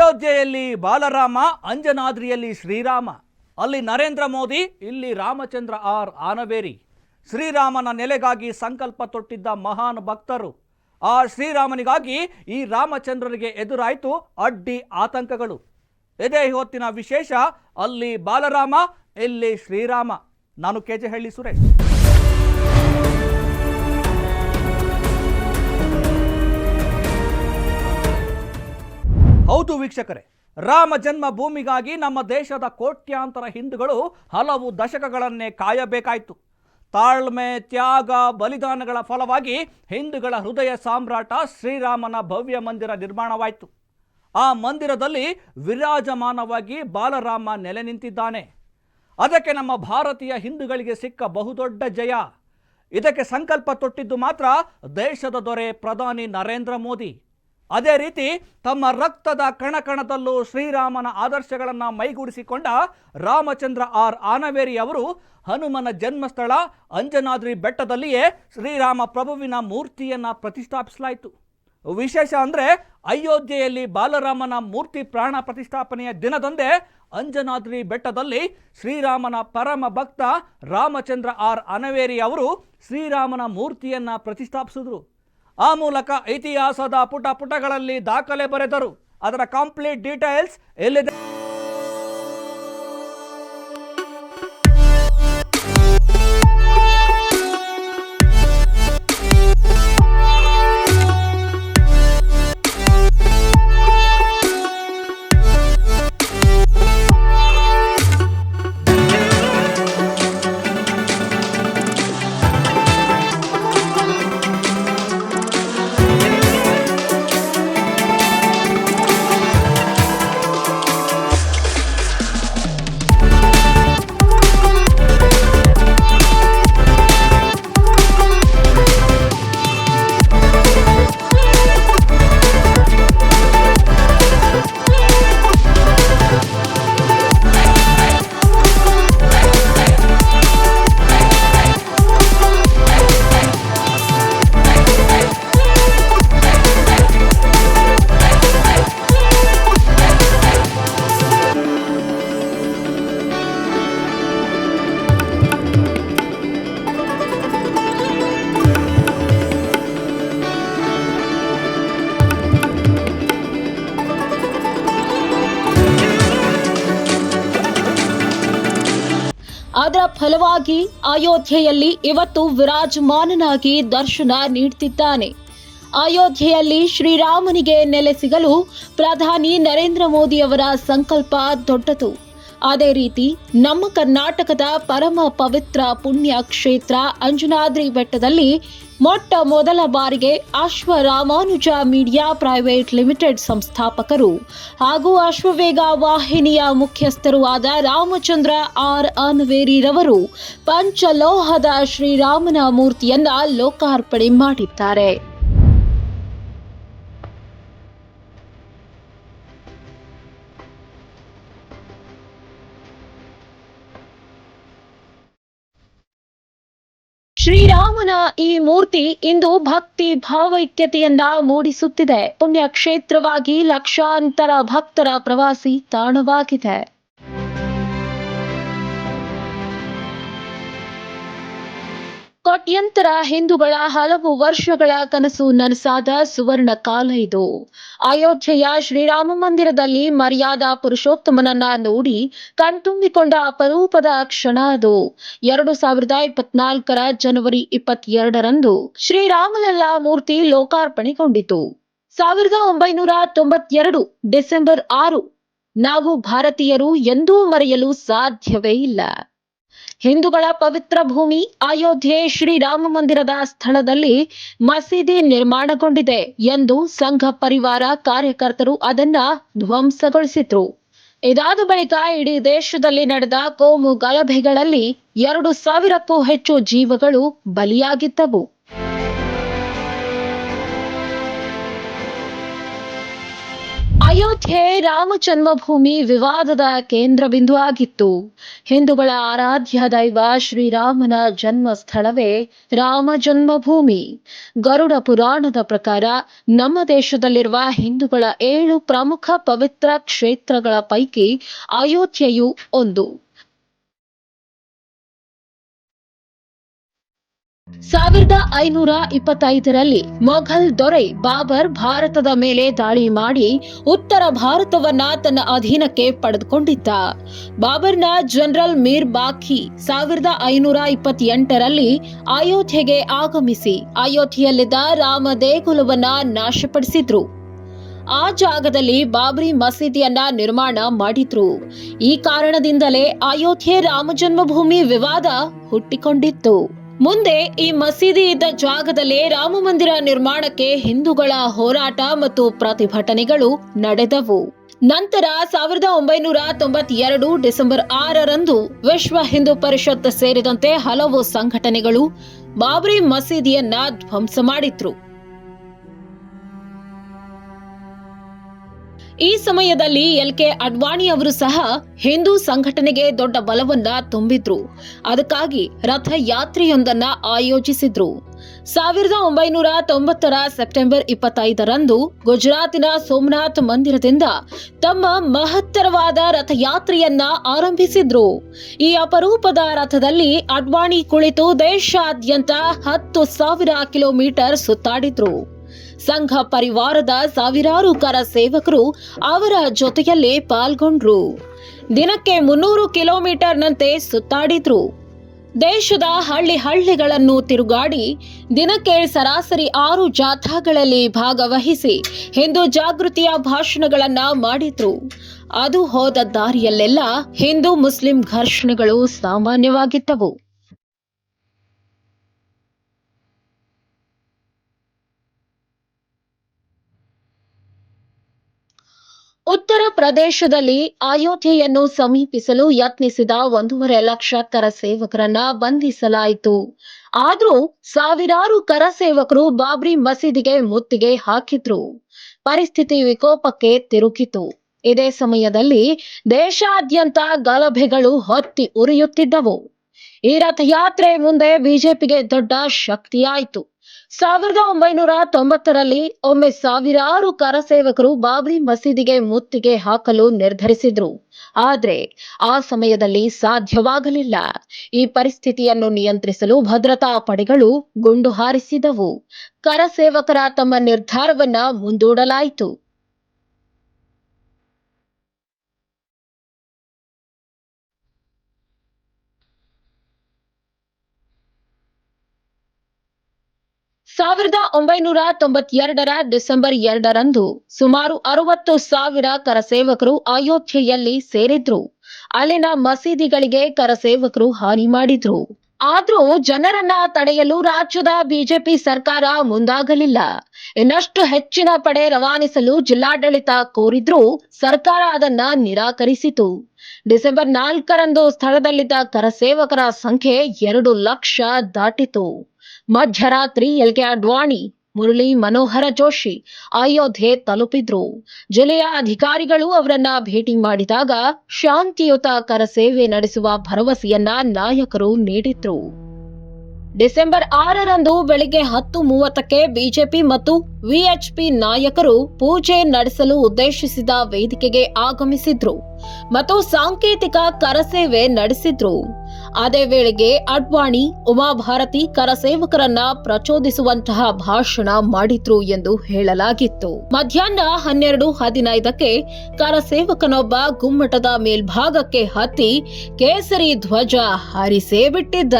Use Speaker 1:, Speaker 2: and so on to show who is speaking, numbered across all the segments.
Speaker 1: ಅಯೋಧ್ಯೆಯಲ್ಲಿ ಬಾಲರಾಮ, ಅಂಜನಾದ್ರಿಯಲ್ಲಿ ಶ್ರೀರಾಮ. ಅಲ್ಲಿ ನರೇಂದ್ರ ಮೋದಿ, ಇಲ್ಲಿ ರಾಮಚಂದ್ರ ಆರ್ ಆನಬೇರಿ ಶ್ರೀರಾಮನ ನೆಲೆಗಾಗಿ ಸಂಕಲ್ಪ ತೊಟ್ಟಿದ್ದ ಮಹಾನ್ ಭಕ್ತರು. ಆ ಶ್ರೀರಾಮನಿಗಾಗಿ ಈ ರಾಮಚಂದ್ರನಿಗೆ ಎದುರಾಯಿತು ಅಡ್ಡಿ ಆತಂಕಗಳು. ಇದೇ ಹೊತ್ತಿನ ವಿಶೇಷ, ಅಲ್ಲಿ ಬಾಲರಾಮ, ಇಲ್ಲಿ ಶ್ರೀರಾಮ. ನಾನು ಕೆಜೆ ಹಳ್ಳಿ ಸುರೇಶ್. ಹೌದು ವೀಕ್ಷಕರೇ, ರಾಮ ಜನ್ಮ ಭೂಮಿಗಾಗಿ ನಮ್ಮ ದೇಶದ ಕೋಟ್ಯಾಂತರ ಹಿಂದೂಗಳು ಹಲವು ದಶಕಗಳನ್ನೇ ಕಾಯಬೇಕಾಯಿತು. ತಾಳ್ಮೆ, ತ್ಯಾಗ, ಬಲಿದಾನಗಳ ಫಲವಾಗಿ ಹಿಂದೂಗಳ ಹೃದಯ ಸಾಮ್ರಾಟ ಶ್ರೀರಾಮನ ಭವ್ಯ ಮಂದಿರ ನಿರ್ಮಾಣವಾಯಿತು. ಆ ಮಂದಿರದಲ್ಲಿ ವಿರಾಜಮಾನವಾಗಿ ಬಾಲರಾಮ ನೆಲೆ ನಿಂತಿದ್ದಾನೆ. ಅದಕ್ಕೆ ನಮ್ಮ ಭಾರತೀಯ ಹಿಂದೂಗಳಿಗೆ ಸಿಕ್ಕ ಬಹುದೊಡ್ಡ ಜಯ. ಇದಕ್ಕೆ ಸಂಕಲ್ಪ ತೊಟ್ಟಿದ್ದು ಮಾತ್ರ ದೇಶದ ದೊರೆ ಪ್ರಧಾನಿ ನರೇಂದ್ರ ಮೋದಿ. ಅದೇ ರೀತಿ ತಮ್ಮ ರಕ್ತದ ಕಣಕಣದಲ್ಲೂ ಶ್ರೀರಾಮನ ಆದರ್ಶಗಳನ್ನು ಮೈಗೂಡಿಸಿಕೊಂಡ ರಾಮಚಂದ್ರ ಆರ್ ಆನವೇರಿ ಅವರು ಹನುಮನ ಜನ್ಮಸ್ಥಳ ಅಂಜನಾದ್ರಿ ಬೆಟ್ಟದಲ್ಲಿಯೇ ಶ್ರೀರಾಮ ಪ್ರಭುವಿನ ಮೂರ್ತಿಯನ್ನು ಪ್ರತಿಷ್ಠಾಪಿಸಲಾಯಿತು. ವಿಶೇಷ ಅಂದರೆ ಅಯೋಧ್ಯೆಯಲ್ಲಿ ಬಾಲರಾಮನ ಮೂರ್ತಿ ಪ್ರಾಣ ಪ್ರತಿಷ್ಠಾಪನೆಯ ದಿನದಂದೇ ಅಂಜನಾದ್ರಿ ಬೆಟ್ಟದಲ್ಲಿ ಶ್ರೀರಾಮನ ಪರಮ ಭಕ್ತ ರಾಮಚಂದ್ರ ಆರ್ ಅನವೇರಿ ಅವರು ಶ್ರೀರಾಮನ ಮೂರ್ತಿಯನ್ನು ಪ್ರತಿಷ್ಠಾಪಿಸಿದ್ರು. ಆ ಮೂಲಕ ಇತಿಹಾಸದ ಪುಟ ಪುಟಗಳಲ್ಲಿ ದಾಖಲೆ ಬರೆದರು. ಅದರ ಕಂಪ್ಲೀಟ್ ಡೀಟೇಲ್ಸ್ ಎಲ್ಲಿದೆ?
Speaker 2: ಫಲವಾಗಿ ಅಯೋಧ್ಯೆಯಲ್ಲಿ ಇವತ್ತು ವಿರಾಜಮಾನನಾಗಿ ದರ್ಶನ ನೀಡುತ್ತಿದ್ದಾನೆ ಅಯೋಧ್ಯೆಯಲ್ಲಿ ಶ್ರೀರಾಮನಿಗೆ ನೆಲೆ ಸಿಗಲು ಪ್ರಧಾನಿ ನರೇಂದ್ರ ಮೋದಿಯವರ ಸಂಕಲ್ಪ ದೊಡ್ಡದು. ಅದೇ ರೀತಿ ನಮ್ಮ ಕರ್ನಾಟಕದ ಪರಮ ಪವಿತ್ರ ಪುಣ್ಯ ಕ್ಷೇತ್ರ ಅಂಜನಾದ್ರಿ ಬೆಟ್ಟದಲ್ಲಿ ಮೊಟ್ಟ ಮೊದಲ ಬಾರಿಗೆ Ashwa Ramanuja media private limited ಸಂಸ್ಥಾಪಕರು ಹಾಗೂ ಅಶ್ವವೇಗ ವಾಹಿನಿಯ ಮುಖ್ಯಸ್ಥರೂ ಆದ ರಾಮಚಂದ್ರ ಆರ್ ಅನ್ವೇರಿರವರು ಪಂಚಲೋಹದ ಶ್ರೀರಾಮನ ಮೂರ್ತಿಯನ್ನ ಲೋಕಾರ್ಪಣೆ ಮಾಡಿದ್ದಾರೆ. ಶ್ರೀರಾಮನ ಈ ಮೂರ್ತಿ ಇಂದು ಭಕ್ತಿ ಭಾವೈಕ್ಯತೆಯನ್ನ ಮೂಡಿಸುತ್ತಿದೆ. ಪುಣ್ಯ ಕ್ಷೇತ್ರವಾಗಿ ಲಕ್ಷಾಂತರ ಭಕ್ತರ ಪ್ರವಾಸಿ ತಾಣವಾಗಿದೆ. ಕೋಟ್ಯಂತರ ಹಿಂದೂಗಳ ಹಲವು ವರ್ಷಗಳ ಕನಸು ನನಸಾದ ಸುವರ್ಣ ಕಾಲ ಇದು. ಅಯೋಧ್ಯೆಯ ಶ್ರೀರಾಮ ಮಂದಿರದಲ್ಲಿ ಮರ್ಯಾದಾ ಪುರುಷೋತ್ತಮನನ್ನ ನೋಡಿ ಕಣ್ತುಂಬಿಕೊಂಡ ಅಪರೂಪದ ಕ್ಷಣ ಅದು. ಎರಡು ಸಾವಿರದ ಇಪ್ಪತ್ನಾಲ್ಕರ ಜನವರಿ ಇಪ್ಪತ್ತೆರಡರಂದು ಶ್ರೀರಾಮಲಲ್ಲ ಮೂರ್ತಿ ಲೋಕಾರ್ಪಣೆಗೊಂಡಿತು. ಸಾವಿರದ ಒಂಬೈನೂರ ತೊಂಬತ್ತೆರಡು ಡಿಸೆಂಬರ್ ಆರು, ನಾವು ಭಾರತೀಯರು ಎಂದೂ ಮರೆಯಲು ಸಾಧ್ಯವೇ ಇಲ್ಲ. ಹಿಂದೂಗಳ ಪವಿತ್ರ ಭೂಮಿ ಅಯೋಧ್ಯೆ ಶ್ರೀರಾಮ ಮಂದಿರದ ಸ್ಥಳದಲ್ಲಿ ಮಸೀದಿ ನಿರ್ಮಾಣಗೊಂಡಿದೆ ಎಂದು ಸಂಘ ಪರಿವಾರ ಕಾರ್ಯಕರ್ತರು ಅದನ್ನ ಧ್ವಂಸಗೊಳಿಸಿದ್ರು. ಇದಾದ ಬಳಿಕ ಇಡೀ ದೇಶದಲ್ಲಿ ನಡೆದ ಕೋಮು ಗಲಭೆಗಳಲ್ಲಿ ಎರಡು ಸಾವಿರಕ್ಕೂ ಹೆಚ್ಚು ಜೀವಗಳು ಬಲಿಯಾಗಿದ್ದವು. ಅಯೋಧ್ಯೆ ರಾಮ ಜನ್ಮಭೂಮಿ ವಿವಾದದ ಕೇಂದ್ರ ಬಿಂದು ಆಗಿತ್ತು ಹಿಂದೂಗಳ ಆರಾಧ್ಯ ದೈವ ಶ್ರೀರಾಮನ ಜನ್ಮ ಸ್ಥಳವೇ ರಾಮ ಜನ್ಮಭೂಮಿ ಗರುಡ ಪುರಾಣದ ಪ್ರಕಾರ ನಮ್ಮ ದೇಶದಲ್ಲಿರುವ ಹಿಂದೂಗಳ ಏಳು ಪ್ರಮುಖ ಪವಿತ್ರ ಕ್ಷೇತ್ರಗಳ ಪೈಕಿ ಅಯೋಧ್ಯೆಯು ಒಂದು. ಸಾವಿರದ ಐನೂರ ಇಪ್ಪತ್ತೈದರಲ್ಲಿ ಮೊಘಲ್ ದೊರೆ ಬಾಬರ್ ಭಾರತದ ಮೇಲೆ ದಾಳಿ ಮಾಡಿ ಉತ್ತರ ಭಾರತವನ್ನ ತನ್ನ ಅಧೀನಕ್ಕೆ ಪಡೆದುಕೊಂಡಿದ್ದ. ಬಾಬರ್ನ ಜನರಲ್ ಮೀರ್ ಬಾಖಿ ಸಾವಿರದ ಐನೂರ ಇಪ್ಪತ್ತೆಂಟರಲ್ಲಿ ಅಯೋಧ್ಯೆಗೆ ಆಗಮಿಸಿ ಅಯೋಧ್ಯೆಯಲ್ಲಿದ್ದ ರಾಮ ದೇಗುಲವನ್ನ ನಾಶಪಡಿಸಿದ್ರು. ಆ ಜಾಗದಲ್ಲಿ ಬಾಬ್ರಿ ಮಸೀದಿಯನ್ನ ನಿರ್ಮಾಣ ಮಾಡಿದ್ರು. ಈ ಕಾರಣದಿಂದಲೇ ಅಯೋಧ್ಯೆ ರಾಮ ಜನ್ಮಭೂಮಿ ವಿವಾದ ಹುಟ್ಟಿಕೊಂಡಿತ್ತು. ಮುಂದೆ ಈ ಮಸೀದಿ ಇದ್ದ ಜಾಗದಲ್ಲೇ ರಾಮ ಮಂದಿರ ನಿರ್ಮಾಣಕ್ಕೆ ಹಿಂದೂಗಳ ಹೋರಾಟ ಮತ್ತು ಪ್ರತಿಭಟನೆಗಳು ನಡೆದವು. ನಂತರ ಸಾವಿರದ ಒಂಬೈನೂರ ತೊಂಬತ್ತೆರಡು ಡಿಸೆಂಬರ್ ಆರರಂದು ವಿಶ್ವ ಹಿಂದೂ ಪರಿಷತ್ ಸೇರಿದಂತೆ ಹಲವು ಸಂಘಟನೆಗಳು ಬಾಬ್ರಿ ಮಸೀದಿಯನ್ನ ಧ್ವಂಸ ಮಾಡಿದ್ರು. ಈ ಸಮಯದಲ್ಲಿ ಎಲ್ ಕೆ ಅಡ್ವಾಣಿ ಅವರು ಸಹ ಹಿಂದೂ ಸಂಘಟನೆಗೆ ದೊಡ್ಡ ಬಲವನ್ನ ತುಂಬಿದ್ರು. ಅದಕ್ಕಾಗಿ ರಥಯಾತ್ರೆಯೊಂದನ್ನ ಆಯೋಜಿಸಿದ್ರು. ಸಾವಿರದ ಒಂಬೈನೂರ ತೊಂಬತ್ತರ ಸೆಪ್ಟೆಂಬರ್ ಇಪ್ಪತ್ತೈದರಂದು ಗುಜರಾತಿನ ಸೋಮನಾಥ್ ಮಂದಿರದಿಂದ ತಮ್ಮ ಮಹತ್ತರವಾದ ರಥಯಾತ್ರೆಯನ್ನ ಆರಂಭಿಸಿದ್ರು. ಈ ಅಪರೂಪದ ರಥದಲ್ಲಿ ಅಡ್ವಾಣಿ ಕುಳಿತು ದೇಶಾದ್ಯಂತ ಹತ್ತು ಸಾವಿರ ಕಿಲೋಮೀಟರ್ ಸುತ್ತಾಡಿದ್ರು. ಸಂಘ ಪರಿವಾರದ ಸಾವಿರಾರು ಕರ ಸೇವಕರು ಅವರ ಜೊತೆಯಲ್ಲೇ ಪಾಲ್ಗೊಂಡ್ರು. ದಿನಕ್ಕೆ ಮುನ್ನೂರು ಕಿಲೋಮೀಟರ್ನಂತೆ ಸುತ್ತಾಡಿದ್ರು. ದೇಶದ ಹಳ್ಳಿ ಹಳ್ಳಿಗಳನ್ನು ತಿರುಗಾಡಿ ದಿನಕ್ಕೆ ಸರಾಸರಿ ಆರು ಜಾಥಾಗಳಲ್ಲಿ ಭಾಗವಹಿಸಿ ಹಿಂದೂ ಜಾಗೃತಿಯ ಭಾಷಣಗಳನ್ನ ಮಾಡಿದ್ರು. ಅದು ಹೋದ ದಾರಿಯಲ್ಲೆಲ್ಲ ಹಿಂದೂ ಮುಸ್ಲಿಂ ಘರ್ಷಣೆಗಳು ಸಾಮಾನ್ಯವಾಗಿದ್ದವು. ಉತ್ತರ ಪ್ರದೇಶದಲ್ಲಿ ಅಯೋಧ್ಯೆಯನ್ನು ಸಮೀಪಿಸಲು ಯತ್ನಿಸಿದ ಒಂದೂವರೆ ಲಕ್ಷ ಕರಸೇವಕರನ್ನ ಬಂಧಿಸಲಾಯಿತು. ಆದ್ರೂ ಸಾವಿರಾರು ಕರಸೇವಕರು ಬಾಬ್ರಿ ಮಸೀದಿಗೆ ಮುತ್ತಿಗೆ ಹಾಕಿದ್ರು. ಪರಿಸ್ಥಿತಿ ವಿಕೋಪಕ್ಕೆ ತಿರುಗಿತು. ಇದೇ ಸಮಯದಲ್ಲಿ ದೇಶಾದ್ಯಂತ ಗಲಭೆಗಳು ಹೊತ್ತಿ ಉರಿಯುತ್ತಿದ್ದವು. ಈ ರಥಯಾತ್ರೆ ಮುಂದೆ ಬಿಜೆಪಿಗೆ ದೊಡ್ಡ ಶಕ್ತಿಯಾಯಿತು. ಸಾವಿರದ ಒಂಬೈನೂರ ತೊಂಬತ್ತರಲ್ಲಿ ಒಮ್ಮೆ ಸಾವಿರಾರು ಕರಸೇವಕರು ಬಾಬ್ರಿ ಮಸೀದಿಗೆ ಮುತ್ತಿಗೆ ಹಾಕಲು ನಿರ್ಧರಿಸಿದ್ರು. ಆದ್ರೆ ಆ ಸಮಯದಲ್ಲಿ ಸಾಧ್ಯವಾಗಲಿಲ್ಲ. ಈ ಪರಿಸ್ಥಿತಿಯನ್ನು ನಿಯಂತ್ರಿಸಲು ಭದ್ರತಾ ಪಡೆಗಳು ಗುಂಡು ಹಾರಿಸಿದವು. ಕರಸೇವಕರ ತಮ್ಮ ನಿರ್ಧಾರವನ್ನ ಮುಂದೂಡಲಾಯಿತು. ಸಾವಿರದ ಒಂಬೈನೂರ ತೊಂಬತ್ತೆರಡರ ಡಿಸೆಂಬರ್ ಎರಡರಂದು ಸುಮಾರು ಅರವತ್ತು ಸಾವಿರ ಕರಸೇವಕರು ಅಯೋಧ್ಯೆಯಲ್ಲಿ ಸೇರಿದ್ರು. ಅಲ್ಲಿನ ಮಸೀದಿಗಳಿಗೆ ಕರಸೇವಕರು ಹಾನಿ ಮಾಡಿದ್ರು. ಆದ್ರೂ ಜನರನ್ನ ತಡೆಯಲು ರಾಜ್ಯದ ಬಿಜೆಪಿ ಸರ್ಕಾರ ಮುಂದಾಗಲಿಲ್ಲ. ಇನ್ನಷ್ಟು ಹೆಚ್ಚಿನ ಪಡೆ ರವಾನಿಸಲು ಜಿಲ್ಲಾಡಳಿತ ಕೋರಿದ್ರೂ ಸರ್ಕಾರ ಅದನ್ನ ನಿರಾಕರಿಸಿತು. ಡಿಸೆಂಬರ್ ನಾಲ್ಕರಂದು ಸ್ಥಳದಲ್ಲಿದ್ದ ಕರಸೇವಕರ ಸಂಖ್ಯೆ ಎರಡು ಲಕ್ಷ ದಾಟಿತು. ಮಧ್ಯರಾತ್ರಿ ಎಲ್ ಕೆ ಅಡ್ವಾಣಿ, ಮುರಳಿ ಮನೋಹರ ಜೋಶಿ ಅಯೋಧ್ಯೆ ತಲುಪಿದ್ರು. ಜಿಲ್ಲೆಯ ಅಧಿಕಾರಿಗಳು ಅವರನ್ನ ಭೇಟಿ ಮಾಡಿದಾಗ ಶಾಂತಿಯುತ ಕರಸೇವೆ ನಡೆಸುವ ಭರವಸೆಯನ್ನ ನಾಯಕರು ನೀಡಿದ್ರು. ಡಿಸೆಂಬರ್ ಆರರಂದು ಬೆಳಿಗ್ಗೆ ಹತ್ತು ಮೂವತ್ತಕ್ಕೆ ಬಿಜೆಪಿ ಮತ್ತು ವಿಎಚ್ಪಿ ನಾಯಕರು ಪೂಜೆ ನಡೆಸಲು ಉದ್ದೇಶಿಸಿದ ವೇದಿಕೆಗೆ ಆಗಮಿಸಿದ್ರು ಮತ್ತು ಸಾಂಕೇತಿಕ ಕರಸೇವೆ ನಡೆಸಿದ್ರು. ಅದೇ ವೇಳೆಗೆ ಅಡ್ವಾಣಿ, ಉಮಾಭಾರತಿ, ಕರಸೇವಕರನ್ನ ಪ್ರಚೋದಿಸುವಂತಹ ಭಾಷಣ ಮಾಡಿದ್ರು ಎಂದು ಹೇಳಲಾಗಿತ್ತು. ಮಧ್ಯಾಹ್ನ ಹನ್ನೆರಡು ಹದಿನೈದಕ್ಕೆ ಕರಸೇವಕನೊಬ್ಬ ಗುಮ್ಮಟದ ಮೇಲ್ಭಾಗಕ್ಕೆ ಹತ್ತಿ ಕೇಸರಿ ಧ್ವಜ ಹಾರಿಸೇ ಬಿಟ್ಟಿದ್ದ.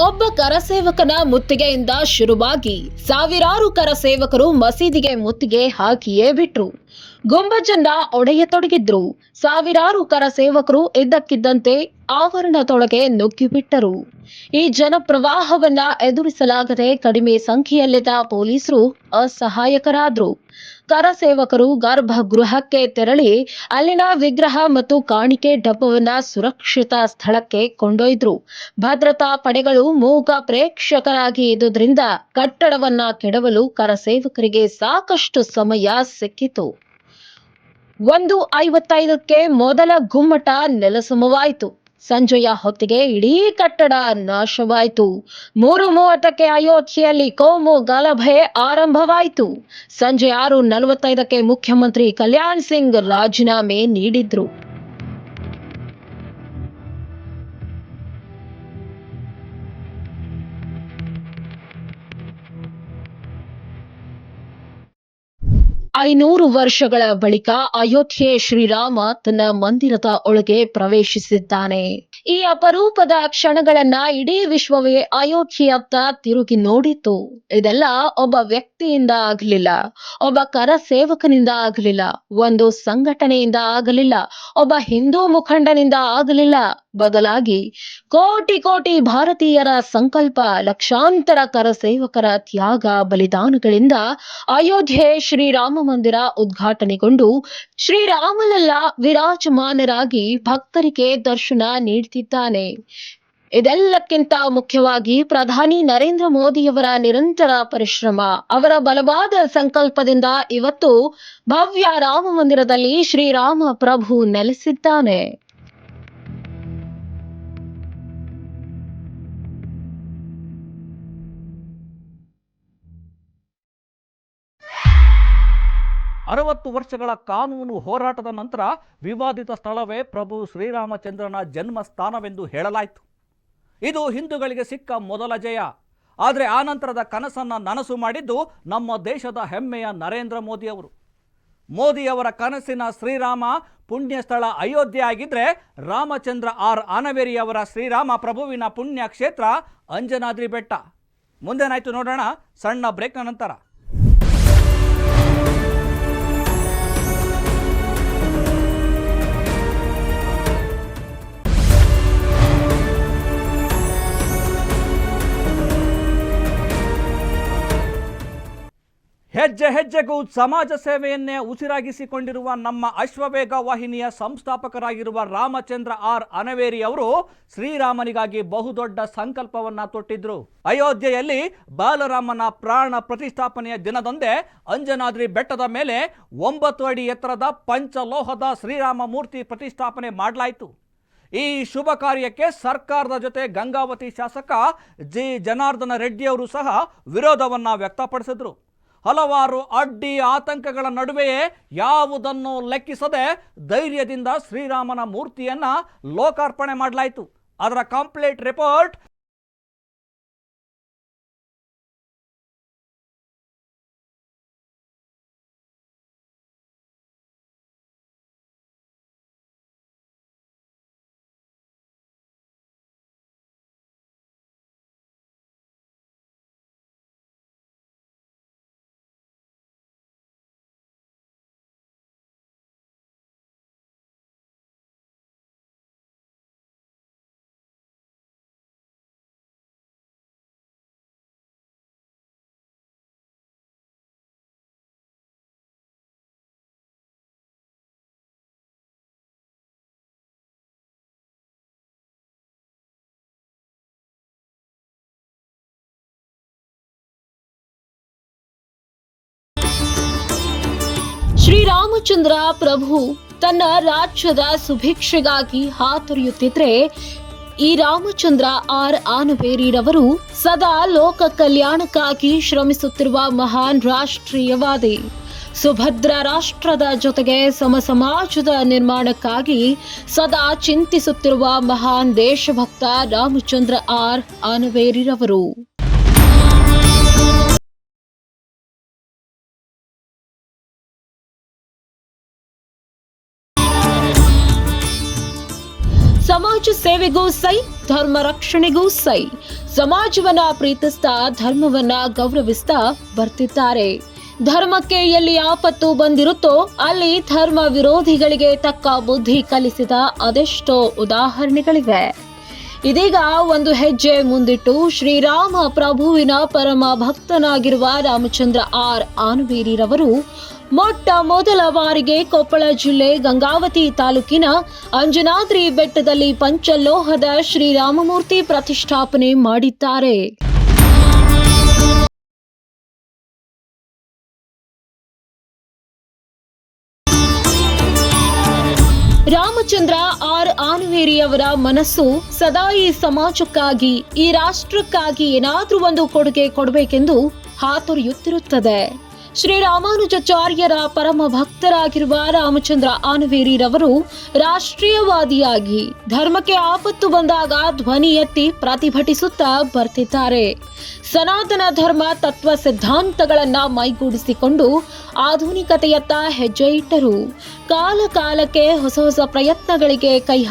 Speaker 2: ಒಬ್ಬ ಕರಸೇವಕನ ಮುತ್ತಿಗೆಯಿಂದ ಶುರುವಾಗಿ ಸಾವಿರಾರು ಕರಸೇವಕರು ಮಸೀದಿಗೆ ಮುತ್ತಿಗೆ ಹಾಕಿಯೇ ಬಿಟ್ರು. ಗುಂಬಜನ್ನ ಒಡೆಯತೊಡಗಿದ್ರು. ಸಾವಿರಾರು ಕರಸೇವಕರು ಇದ್ದಕ್ಕಿದ್ದಂತೆ ಆವರಣದೊಳಗೆ ನುಗ್ಗಿಬಿಟ್ಟರು. ಈ ಜನಪ್ರವಾಹವನ್ನ ಎದುರಿಸಲಾಗದೆ ಕಡಿಮೆ ಸಂಖ್ಯೆಯಲ್ಲಿದ್ದ ಪೊಲೀಸರು ಅಸಹಾಯಕರಾದ್ರು. ಕರಸೇವಕರು ಗರ್ಭಗೃಹಕ್ಕೆ ತೆರಳಿ ಅಲ್ಲಿನ ವಿಗ್ರಹ ಮತ್ತು ಕಾಣಿಕೆ ಡಬ್ಬವನ್ನ ಸುರಕ್ಷಿತ ಸ್ಥಳಕ್ಕೆ ಕೊಂಡೊಯ್ದ್ರು. ಭದ್ರತಾ ಪಡೆಗಳು ಮೂಕ ಪ್ರೇಕ್ಷಕರಾಗಿ ಇದ್ದುದರಿಂದ ಕಟ್ಟಡವನ್ನ ಕೆಡವಲು ಕರಸೇವಕರಿಗೆ ಸಾಕಷ್ಟು ಸಮಯ ಸಿಕ್ಕಿತು. ಒಂದು ಐವತ್ತೈದಕ್ಕೆ ಮೊದಲ ಗುಮ್ಮಟ ನೆಲಸಮವಾಯಿತು. ಸಂಜೆಯ ಹೊತ್ತಿಗೆ ಇಡೀ ಕಟ್ಟಡ ನಾಶವಾಯಿತು. ಮೂರು ಮೂವತ್ತಕ್ಕೆ ಅಯೋಧ್ಯೆಯಲ್ಲಿ ಕೋಮು ಗಲಭೆ ಆರಂಭವಾಯಿತು. ಸಂಜೆ ಆರು ನಲವತ್ತೈದಕ್ಕೆ ಮುಖ್ಯಮಂತ್ರಿ ಕಲ್ಯಾಣ್ ಸಿಂಗ್ ರಾಜೀನಾಮೆ ನೀಡಿದ್ರು. ಐನೂರು ವರ್ಷಗಳ ಬಳಿಕ ಅಯೋಧ್ಯೆ ಶ್ರೀರಾಮ ತನ್ನ ಮಂದಿರದ ಒಳಗೆ ಪ್ರವೇಶಿಸಿದ್ದಾನೆ. ಈ ಅಪರೂಪದ ಕ್ಷಣಗಳನ್ನ ಇಡೀ ವಿಶ್ವವೇ ಅಯೋಧ್ಯೆಯತ್ತ ತಿರುಗಿ ನೋಡಿತು ಇದೆಲ್ಲ ಒಬ್ಬ ವ್ಯಕ್ತಿಯಿಂದ ಆಗಲಿಲ್ಲ, ಒಬ್ಬ ಕರ ಸೇವಕನಿಂದ ಆಗಲಿಲ್ಲ, ಒಂದು ಸಂಘಟನೆಯಿಂದ ಆಗಲಿಲ್ಲ, ಒಬ್ಬ ಹಿಂದೂ ಮುಖಂಡನಿಂದ ಆಗಲಿಲ್ಲ. ಬದಲಾಗಿ ಕೋಟಿ ಕೋಟಿ ಭಾರತೀಯರ ಸಂಕಲ್ಪ ಲಕ್ಷಾಂತರ ಕರ ಸೇವಕರ ತ್ಯಾಗ ಬಲಿದಾನಗಳಿಂದ ಅಯೋಧ್ಯೆ ಶ್ರೀರಾಮ ಮಂದಿರ ಉದ್ಘಾಟನೆಗೊಂಡು ಶ್ರೀರಾಮಲಲ್ಲ ವಿರಾಜಮಾನರಾಗಿ ಭಕ್ತರಿಗೆ ದರ್ಶನ ನೀಡುತ್ತಿದ್ದಾನೆ ಇದೆಲ್ಲಕ್ಕಿಂತ ಮುಖ್ಯವಾಗಿ ಪ್ರಧಾನಿ ನರೇಂದ್ರ ಮೋದಿಯವರ ನಿರಂತರ ಪರಿಶ್ರಮ, ಅವರ ಬಲವಾದ ಸಂಕಲ್ಪದಿಂದ ಇವತ್ತು ಭವ್ಯ ರಾಮ ಮಂದಿರದಲ್ಲಿ ಶ್ರೀರಾಮ ಪ್ರಭು ನೆಲೆಸಿದ್ದಾನೆ.
Speaker 1: ಅರವತ್ತು ವರ್ಷಗಳ ಕಾನೂನು ಹೋರಾಟದ ನಂತರ ವಿವಾದಿತ ಸ್ಥಳವೇ ಪ್ರಭು ಶ್ರೀರಾಮಚಂದ್ರನ ಜನ್ಮಸ್ಥಾನವೆಂದು ಹೇಳಲಾಯಿತು. ಇದು ಹಿಂದೂಗಳಿಗೆ ಸಿಕ್ಕ ಮೊದಲ ಜಯ. ಆದರೆ ಆ ನಂತರದ ಕನಸನ್ನು ನನಸು ಮಾಡಿದ್ದು ನಮ್ಮ ದೇಶದ ಹೆಮ್ಮೆಯ ನರೇಂದ್ರ ಮೋದಿಯವರು. ಮೋದಿಯವರ ಕನಸಿನ ಶ್ರೀರಾಮ ಪುಣ್ಯ ಸ್ಥಳ ಅಯೋಧ್ಯೆ ಆಗಿದ್ದರೆ ರಾಮಚಂದ್ರ ಆರ್ ಆನವೇರಿಯವರ ಶ್ರೀರಾಮ ಪ್ರಭುವಿನ ಪುಣ್ಯ ಕ್ಷೇತ್ರ ಅಂಜನಾದ್ರಿ ಬೆಟ್ಟ. ಮುಂದೇನಾಯಿತು ನೋಡೋಣ? ಸಣ್ಣ ಬ್ರೇಕ್ನ ನಂತರ. ಹೆಜ್ಜೆ ಹೆಜ್ಜೆಗೂ ಸಮಾಜ ಸೇವೆಯನ್ನೇ ಉಸಿರಾಗಿಸಿಕೊಂಡಿರುವ ನಮ್ಮ ಅಶ್ವವೇಗ ವಾಹಿನಿಯ ಸಂಸ್ಥಾಪಕರಾಗಿರುವ ರಾಮಚಂದ್ರ ಆರ್ ಅನವೇರಿ ಅವರು ಶ್ರೀರಾಮನಿಗಾಗಿ ಬಹುದೊಡ್ಡ ಸಂಕಲ್ಪವನ್ನ ತೊಟ್ಟಿದ್ರು. ಅಯೋಧ್ಯೆಯಲ್ಲಿ ಬಾಲರಾಮನ ಪ್ರಾಣ ಪ್ರತಿಷ್ಠಾಪನೆಯ ದಿನದಂದೇ ಅಂಜನಾದ್ರಿ ಬೆಟ್ಟದ ಮೇಲೆ ಒಂಬತ್ತು ಅಡಿ ಎತ್ತರದ ಪಂಚಲೋಹದ ಶ್ರೀರಾಮ ಮೂರ್ತಿ ಪ್ರತಿಷ್ಠಾಪನೆ ಮಾಡಲಾಯಿತು. ಈ ಶುಭ ಕಾರ್ಯಕ್ಕೆ ಸರ್ಕಾರದ ಜೊತೆ ಗಂಗಾವತಿ ಶಾಸಕ ಜಿ. ಜನಾರ್ದನ ರೆಡ್ಡಿಯವರು ಸಹ ವಿರೋಧವನ್ನ ವ್ಯಕ್ತಪಡಿಸಿದ್ರು. ಹಲವಾರು ಅಡ್ಡಿ ಆತಂಕಗಳ ನಡುವೆಯೇ ಯಾವುದನ್ನು ಲೆಕ್ಕಿಸದೆ ಧೈರ್ಯದಿಂದ ಶ್ರೀರಾಮನ ಮೂರ್ತಿಯನ್ನ ಲೋಕಾರ್ಪಣೆ ಮಾಡಲಾಯಿತು. ಅದರ ಕಂಪ್ಲೀಟ್ ರಿಪೋರ್ಟ್
Speaker 2: ಶ್ರೀರಾಮಚಂದ್ರ ಪ್ರಭು ತನ್ನ ರಾಜ್ಯದ ಸುಭಿಕ್ಷೆಗಾಗಿ ಹಾತೊರೆಯುತ್ತಿದ್ರೆ, ಈ ರಾಮಚಂದ್ರ ಆರ್ ಆನಬೇರಿರವರು ಸದಾ ಲೋಕ ಕಲ್ಯಾಣಕ್ಕಾಗಿ ಶ್ರಮಿಸುತ್ತಿರುವ ಮಹಾನ್ ರಾಷ್ಟ್ರೀಯವಾದಿ. ಸುಭದ್ರ ರಾಷ್ಟ್ರದ ಜೊತೆಗೆ ಸಮ ಸಮಾಜದ ನಿರ್ಮಾಣಕ್ಕಾಗಿ ಸದಾ ಚಿಂತಿಸುತ್ತಿರುವ ಮಹಾನ್ ದೇಶಭಕ್ತ ರಾಮಚಂದ್ರ ಆರ್ ಆನವೇರಿರವರು ಸಮಾಜ ಸೇವೆಗೂ ಸೈ, ಧರ್ಮ ರಕ್ಷಣೆಗೂ ಸೈ. ಸಮಾಜವನ್ನ ಪ್ರೀತಿಸ್ತಾ, ಧರ್ಮವನ್ನ ಗೌರವಿಸ್ತಾ ಬರ್ತಿದ್ದಾರೆ. ಧರ್ಮಕ್ಕೆ ಎಲ್ಲಿ ಆಪತ್ತು ಬಂದಿರುತ್ತೋ, ಅಲ್ಲಿ ಧರ್ಮ ವಿರೋಧಿಗಳಿಗೆ ತಕ್ಕ ಬುದ್ಧಿ ಕಲಿಸಿದ ಅದೆಷ್ಟೋ ಉದಾಹರಣೆಗಳಿವೆ. ಇದೀಗ ಒಂದು ಹೆಜ್ಜೆ ಮುಂದಿಟ್ಟು ಶ್ರೀರಾಮ ಪ್ರಭುವಿನ ಪರಮ ಭಕ್ತನಾಗಿರುವ ರಾಮಚಂದ್ರ ಆರ್. ಆನುವೇರಿರವರು ಮೊಟ್ಟ ಮೊದಲ ಬಾರಿಗೆ ಕೊಪ್ಪಳ ಜಿಲ್ಲೆ ಗಂಗಾವತಿ ತಾಲೂಕಿನ ಅಂಜನಾದ್ರಿ ಬೆಟ್ಟದಲ್ಲಿ ಪಂಚಲೋಹದ ಶ್ರೀರಾಮಮೂರ್ತಿ ಪ್ರತಿಷ್ಠಾಪನೆ ಮಾಡಿದ್ದಾರೆ. ರಾಮಚಂದ್ರ ಆರ್ ಆನವೇರಿಯವರ ಮನಸ್ಸು ಸದಾ ಈ ಸಮಾಜಕ್ಕಾಗಿ, ಈ ರಾಷ್ಟ್ರಕ್ಕಾಗಿ ಏನಾದರೂ ಒಂದು ಕೊಡುಗೆ ಕೊಡಬೇಕೆಂದು ಹಾತೊರೆಯುತ್ತಿರುತ್ತದೆ. ಶ್ರೀರಾಮಾನುಜಾಚಾರ್ಯರ ಪರಮ ಭಕ್ತರಾಗಿರುವ ರಾಮಚಂದ್ರ ಆನವೇರಿರವರು ರಾಷ್ಟ್ರೀಯವಾದಿಯಾಗಿ ಧರ್ಮಕ್ಕೆ ಆಪತ್ತು ಬಂದಾಗ ಧ್ವನಿ ಎತ್ತಿ ಪ್ರತಿಭಟಿಸುತ್ತಾ ಬರ್ತಿದ್ದಾರೆ. ಸನಾತನ ಧರ್ಮ ತತ್ವ ಸಿದ್ಧಾಂತಗಳನ್ನ ಮೈಗೂಡಿಸಿಕೊಂಡು ಆಧುನಿಕತೆಯತ್ತ ಹೆಜ್ಜೆ ಇಟ್ಟರು. ಕಾಲಕಾಲಕ್ಕೆ ಹೊಸ ಹೊಸ ಪ್ರಯತ್ನಗಳಿಗೆ ಕೈ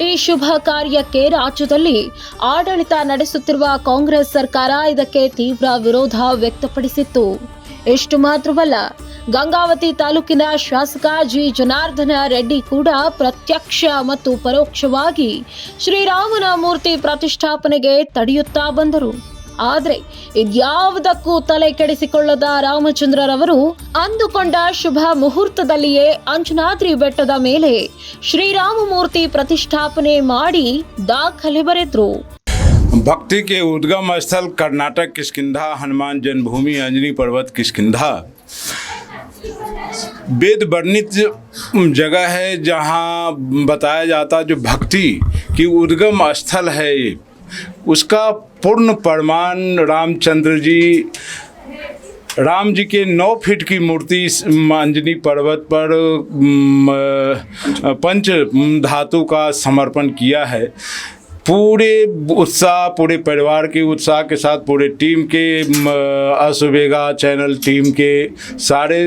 Speaker 2: ಈ ಶುಭ ಕಾರ್ಯಕ್ಕೆ ರಾಜ್ಯದಲ್ಲಿ ಆಡಳಿತ ನಡೆಸುತ್ತಿರುವ ಕಾಂಗ್ರೆಸ್ ಸರ್ಕಾರ ಇದಕ್ಕೆ ತೀವ್ರ ವಿರೋಧ ವ್ಯಕ್ತಪಡಿಸಿತ್ತು. ಇಷ್ಟು ಮಾತ್ರವಲ್ಲ, ಗಂಗಾವತಿ ತಾಲೂಕಿನ ಶಾಸಕ ಜಿ. ಜನಾರ್ದನ ರೆಡ್ಡಿ ಕೂಡ ಪ್ರತ್ಯಕ್ಷ ಮತ್ತು ಪರೋಕ್ಷವಾಗಿ ಶ್ರೀರಾಮನ ಮೂರ್ತಿ ಪ್ರತಿಷ್ಠಾಪನೆಗೆ ತಡೆಯುತ್ತಾ ಬಂದರು. ಆದರೆ ಇದ್ಯಾವುದಕ್ಕೂ ತಲೆ ಕೆಡಿಸಿಕೊಳ್ಳದ ರಾಮಚಂದ್ರರವರು ಅಂದುಕೊಂಡ ಶುಭ ಮುಹೂರ್ತದಲ್ಲಿಯೇ ಅಂಜನಾದ್ರಿ ಬೆಟ್ಟದ ಮೇಲೆ ಶ್ರೀರಾಮ ಮೂರ್ತಿ ಪ್ರತಿಷ್ಠಾಪನೆ ಮಾಡಿ ದಾಖಲೆ ಬರೆದ್ರು
Speaker 3: भक्ति के उद्गम स्थल कर्नाटक किष्किंधा हनुमान जन्मभूमि अंजनी पर्वत किष्किंधा वेद वर्णित जगह है जहाँ बताया जाता जो भक्ति की उद्गम स्थल है ये उसका पूर्ण प्रमाण रामचंद्र जी, राम जी के नौ फीट की मूर्ति मांजनी पर्वत पर पंच धातु का समर्पण किया है। पूरे उत्साह, पूरे परिवार के उत्साह के साथ, पूरे टीम के असुबेगा चैनल टीम के सारे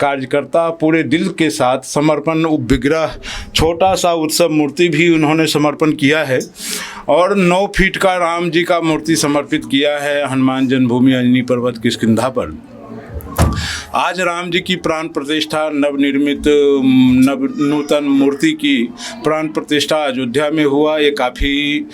Speaker 3: कार्यकर्ता पूरे दिल के साथ समर्पण विग्रह छोटा सा उत्सव मूर्ति भी उन्होंने समर्पण किया है। और नौ फीट का राम जी का मूर्ति समर्पित किया है हनुमान जन्मभूमि अंजनी पर्वत किष्किंधा पर। आज राम जी की प्राण प्रतिष्ठा, नवनिर्मित नव नूतन मूर्ति की प्राण प्रतिष्ठा अयोध्या में हुआ। ये काफ़ी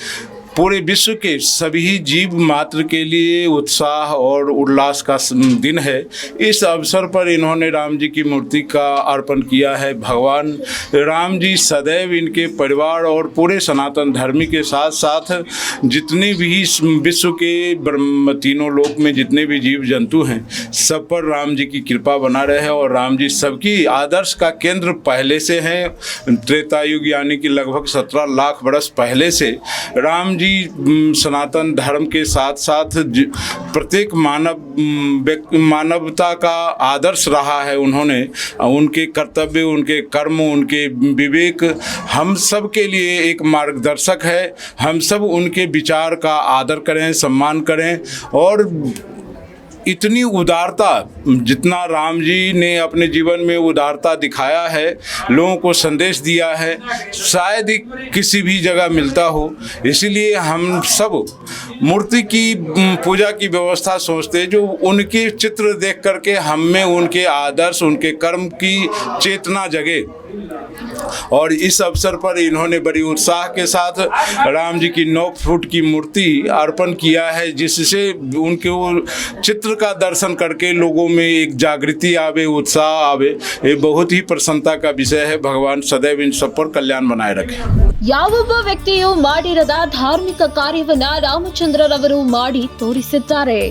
Speaker 3: पूरे विश्व के सभी जीव मात्र के लिए उत्साह और उल्लास का दिन है। इस अवसर पर इन्होंने राम जी की मूर्ति का अर्पण किया है। भगवान राम जी सदैव इनके परिवार और पूरे सनातन धर्मी के साथ साथ जितने भी विश्व के ब्रह्म तीनों लोक में जितने भी जीव जंतु हैं, सब पर राम जी की कृपा बना रहे हैं और राम जी सबकी आदर्श का केंद्र पहले से हैं। त्रेता युग यानी कि लगभग सत्रह लाख वर्ष पहले से राम जी सनातन धर्म के साथ साथ प्रत्येक मानव मानवता का आदर्श रहा है उन्होंने। उनके कर्तव्य, उनके कर्म, उनके विवेक हम सब के लिए एक मार्गदर्शक है। हम सब उनके विचार का आदर करें, सम्मान करें और इतनी उदारता, जितना राम जी ने अपने जीवन में उदारता दिखाया है, लोगों को संदेश दिया है, शायद ही किसी भी जगह मिलता हो। इसीलिए हम सब मूर्ति की पूजा की व्यवस्था सोचते जो उनके चित्र देख करके हम में उनके आदर्श, उनके कर्म की चेतना जगे। और इस अवसर पर इन्होंने बड़ी उत्साह के साथ राम जी की नौ फुट की मूर्ति अर्पण किया है जिससे उनके वो चित्र का दर्शन करके लोगों में एक जागृति आवे उत्साह आवे ये बहुत ही प्रसन्नता का विषय है भगवान सदैव इन सब पर कल्याण बनाए रखे
Speaker 2: ಯಾವೊಬ್ಬ ವ್ಯಕ್ತಿಯು ಮಾಡಿರದ ಧಾರ್ಮಿಕ ಕಾರ್ಯವನ್ನ ರಾಮಚಂದ್ರರವರು ಮಾಡಿ ತೋರಿಸಿದ್ದಾರೆ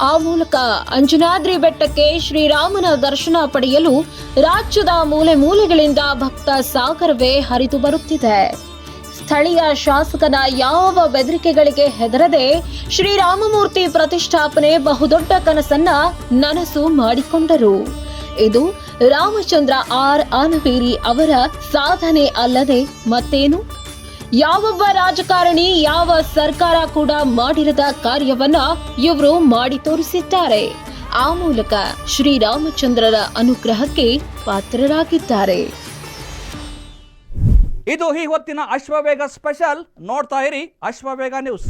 Speaker 2: ಆ ಮೂಲಕ ಅಂಜನಾದ್ರಿ ಬೆಟ್ಟಕ್ಕೆ ಶ್ರೀರಾಮನ ದರ್ಶನ ಪಡೆಯಲು ರಾಜ್ಯದ ಮೂಲೆ ಮೂಲೆಗಳಿಂದ ಭಕ್ತ ಸಾಗರವೇ ಹರಿದು ಬರುತ್ತಿದೆ. ಸ್ಥಳೀಯ ಶಾಸಕನ ಯಾವ ಬೆದರಿಕೆಗಳಿಗೆ ಹೆದರದೆ ಶ್ರೀರಾಮಮೂರ್ತಿ ಪ್ರತಿಷ್ಠಾಪನೆ ಬಹುದೊಡ್ಡ ಕನಸನ್ನ ನನಸು ಮಾಡಿಕೊಂಡರು. ಇದು ರಾಮಚಂದ್ರ ಆರ್. ಆನವೇರಿ ಅವರ ಸಾಧನೆ ಅಲ್ಲದೆ ಮತ್ತೇನು? ಯಾವೊಬ್ಬ ರಾಜಕಾರಣಿ ಯಾವ ಸರ್ಕಾರ ಕೂಡ ಮಾಡಿರದ ಕಾರ್ಯವನ್ನ ಇವರು ಮಾಡಿ ತೋರಿಸಿದ್ದಾರೆ. ಆ ಮೂಲಕ ಶ್ರೀರಾಮಚಂದ್ರರ ಅನುಗ್ರಹಕ್ಕೆ ಪಾತ್ರರಾಗಿದ್ದಾರೆ.
Speaker 1: ಇದು ಈ ಹೊತ್ತಿನ ಅಶ್ವವೇಗ ಸ್ಪೆಷಲ್. ನೋಡ್ತಾ ಇರಿ ಅಶ್ವವೇಗ ನ್ಯೂಸ್.